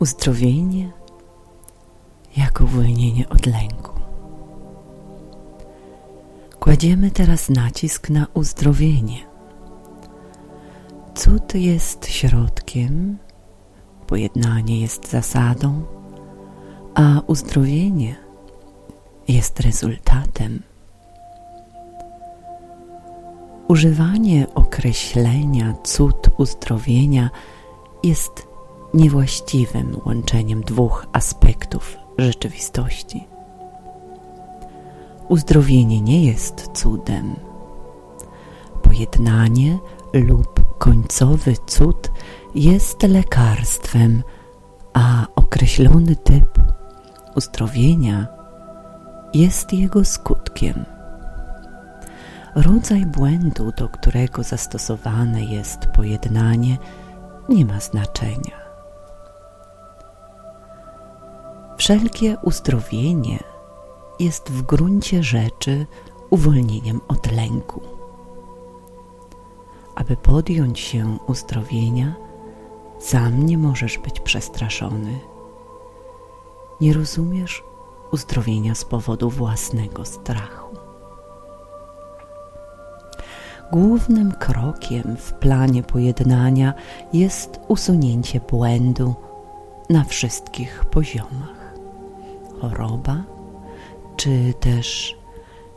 Uzdrowienie jako uwolnienie od lęku. Kładziemy teraz nacisk na uzdrowienie. Cud jest środkiem, pojednanie jest zasadą, a uzdrowienie jest rezultatem. Używanie określenia cud uzdrowienia jest niewłaściwym łączeniem dwóch aspektów rzeczywistości. Uzdrowienie nie jest cudem. Pojednanie lub końcowy cud jest lekarstwem, a określony typ uzdrowienia jest jego skutkiem. Rodzaj błędu, do którego zastosowane jest pojednanie, nie ma znaczenia. Wszelkie uzdrowienie jest w gruncie rzeczy uwolnieniem od lęku. Aby podjąć się uzdrowienia, sam nie możesz być przestraszony. Nie rozumiesz uzdrowienia z powodu własnego strachu. Głównym krokiem w planie pojednania jest usunięcie błędu na wszystkich poziomach. Choroba, czy też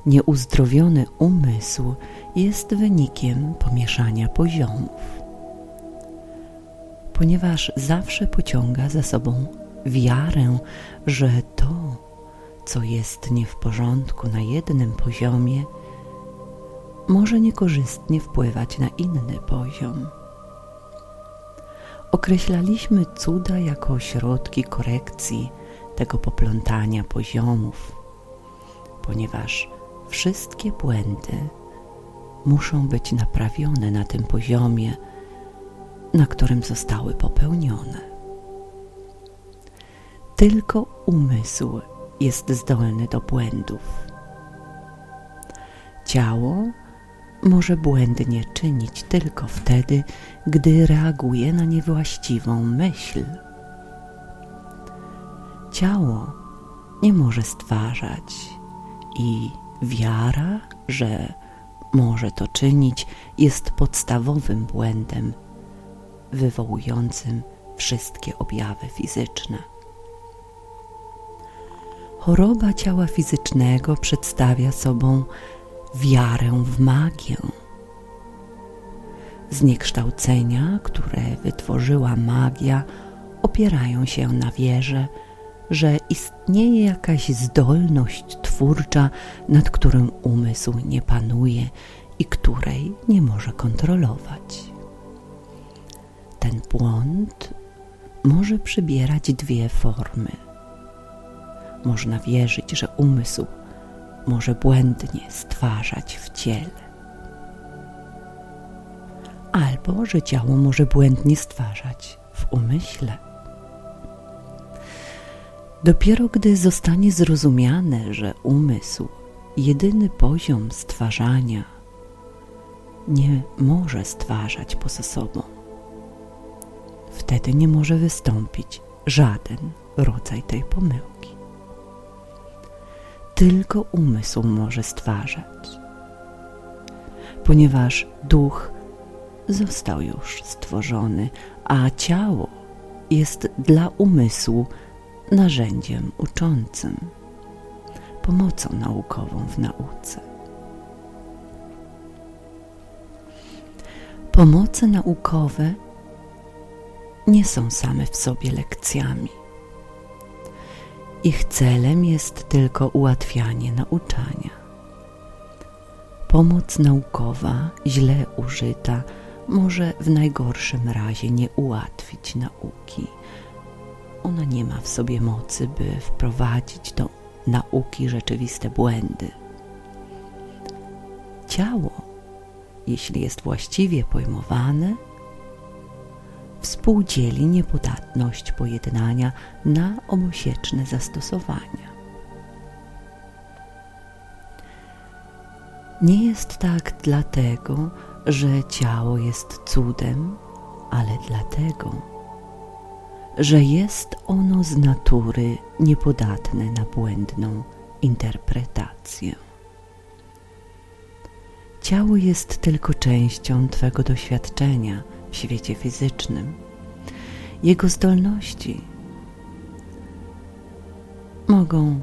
nieuzdrowiony umysł jest wynikiem pomieszania poziomów, ponieważ zawsze pociąga za sobą wiarę, że to, co jest nie w porządku na jednym poziomie, może niekorzystnie wpływać na inny poziom. Określaliśmy cuda jako środki korekcji tego poplątania poziomów, ponieważ wszystkie błędy muszą być naprawione na tym poziomie, na którym zostały popełnione. Tylko umysł jest zdolny do błędów. Ciało może błędnie czynić tylko wtedy, gdy reaguje na niewłaściwą myśl. Ciało nie może stwarzać i wiara, że może to czynić, jest podstawowym błędem wywołującym wszystkie objawy fizyczne. Choroba ciała fizycznego przedstawia sobą wiarę w magię. Zniekształcenia, które wytworzyła magia, opierają się na wierze, że istnieje jakaś zdolność twórcza, nad którą umysł nie panuje i której nie może kontrolować. Ten błąd może przybierać dwie formy. Można wierzyć, że umysł może błędnie stwarzać w ciele, albo że ciało może błędnie stwarzać w umyśle. Dopiero gdy zostanie zrozumiane, że umysł, jedyny poziom stwarzania, nie może stwarzać poza sobą, wtedy nie może wystąpić żaden rodzaj tej pomyłki. Tylko umysł może stwarzać, ponieważ duch został już stworzony, a ciało jest dla umysłu narzędziem uczącym, pomocą naukową w nauce. Pomoce naukowe nie są same w sobie lekcjami. Ich celem jest tylko ułatwianie nauczania. Pomoc naukowa, źle użyta, może w najgorszym razie nie ułatwić nauki ona nie ma w sobie mocy, by wprowadzić do nauki rzeczywiste błędy. Ciało, jeśli jest właściwie pojmowane, współdzieli niepodatność pojednania na obosieczne zastosowania. Nie jest tak dlatego, że ciało jest cudem, ale dlatego, że jest ono z natury niepodatne na błędną interpretację. Ciało jest tylko częścią Twego doświadczenia w świecie fizycznym. Jego zdolności mogą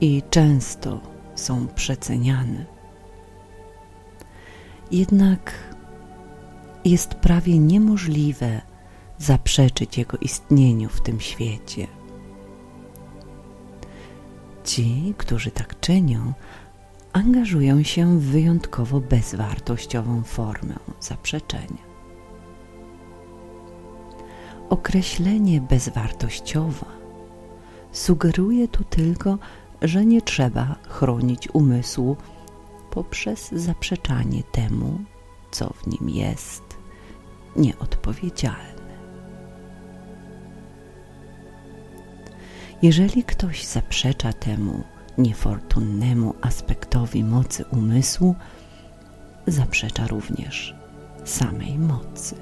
i często są przeceniane. Jednak jest prawie niemożliwe zaprzeczyć jego istnieniu w tym świecie. Ci, którzy tak czynią, angażują się w wyjątkowo bezwartościową formę zaprzeczenia. Określenie bezwartościowa sugeruje tu tylko, że nie trzeba chronić umysłu poprzez zaprzeczanie temu, co w nim jest nieodpowiedzialne. Jeżeli ktoś zaprzecza temu niefortunnemu aspektowi mocy umysłu, zaprzecza również samej mocy.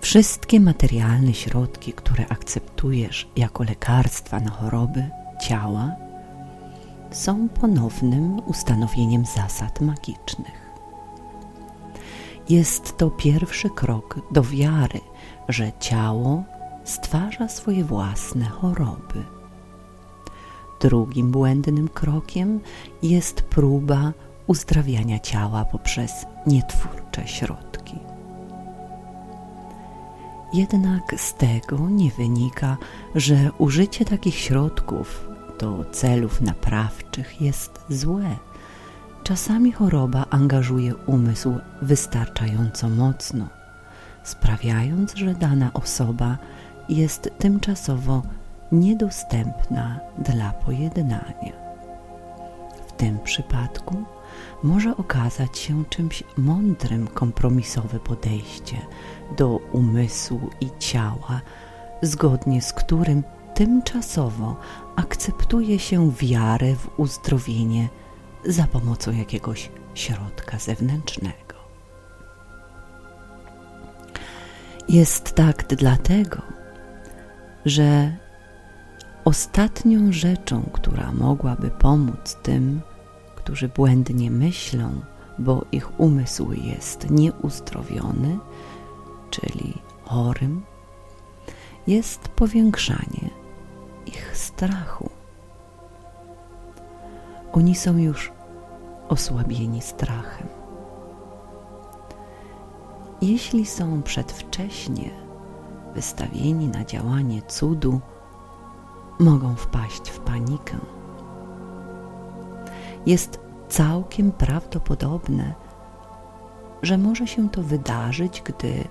Wszystkie materialne środki, które akceptujesz jako lekarstwa na choroby ciała, są ponownym ustanowieniem zasad magicznych. Jest to pierwszy krok do wiary, że ciało stwarza swoje własne choroby. Drugim błędnym krokiem jest próba uzdrawiania ciała poprzez nietwórcze środki. Jednak z tego nie wynika, że użycie takich środków do celów naprawczych jest złe. Czasami choroba angażuje umysł wystarczająco mocno, sprawiając, że dana osoba jest tymczasowo niedostępna dla pojednania. W tym przypadku może okazać się czymś mądrym kompromisowe podejście do umysłu i ciała, zgodnie z którym tymczasowo akceptuje się wiarę w uzdrowienie za pomocą jakiegoś środka zewnętrznego. Jest tak dlatego, że ostatnią rzeczą, która mogłaby pomóc tym, którzy błędnie myślą, bo ich umysł jest nieuzdrowiony, czyli chorym, jest powiększanie ich strachu. Oni są już osłabieni strachem. Jeśli są przedwcześnie wystawieni na działanie cudu, mogą wpaść w panikę. Jest całkiem prawdopodobne, że może się to wydarzyć, gdy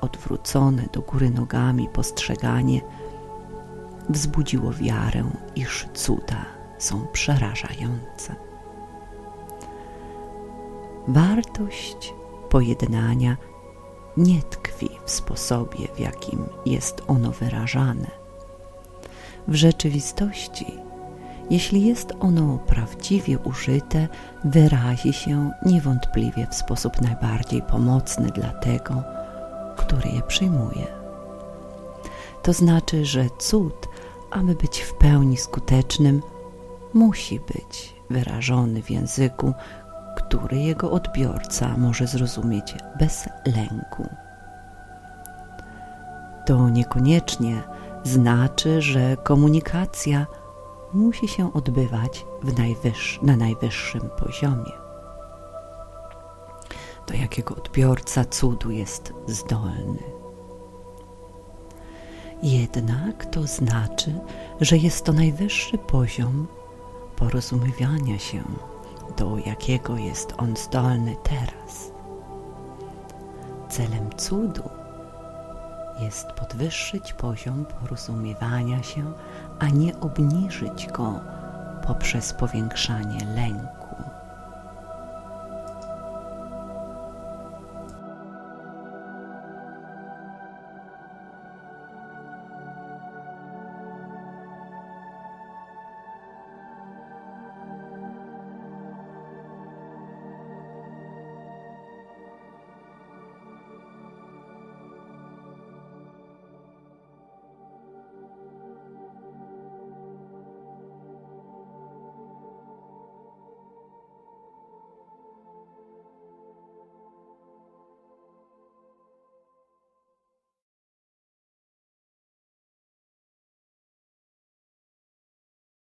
odwrócone do góry nogami postrzeganie wzbudziło wiarę, iż cuda są przerażające. Wartość pojednania nie tkwi w sposobie, w jakim jest ono wyrażane. W rzeczywistości, jeśli jest ono prawdziwie użyte, wyrazi się niewątpliwie w sposób najbardziej pomocny dla tego, który je przyjmuje. To znaczy, że cud, aby być w pełni skutecznym, musi być wyrażony w języku, który jego odbiorca może zrozumieć bez lęku. To niekoniecznie znaczy, że komunikacja musi się odbywać najwyższ, na najwyższym poziomie, do jakiego odbiorca cudu jest zdolny. Jednak to znaczy, że jest to najwyższy poziom porozumiewania się do jakiego jest on zdolny teraz. Celem cudu jest podwyższyć poziom porozumiewania się, a nie obniżyć go poprzez powiększanie lęku.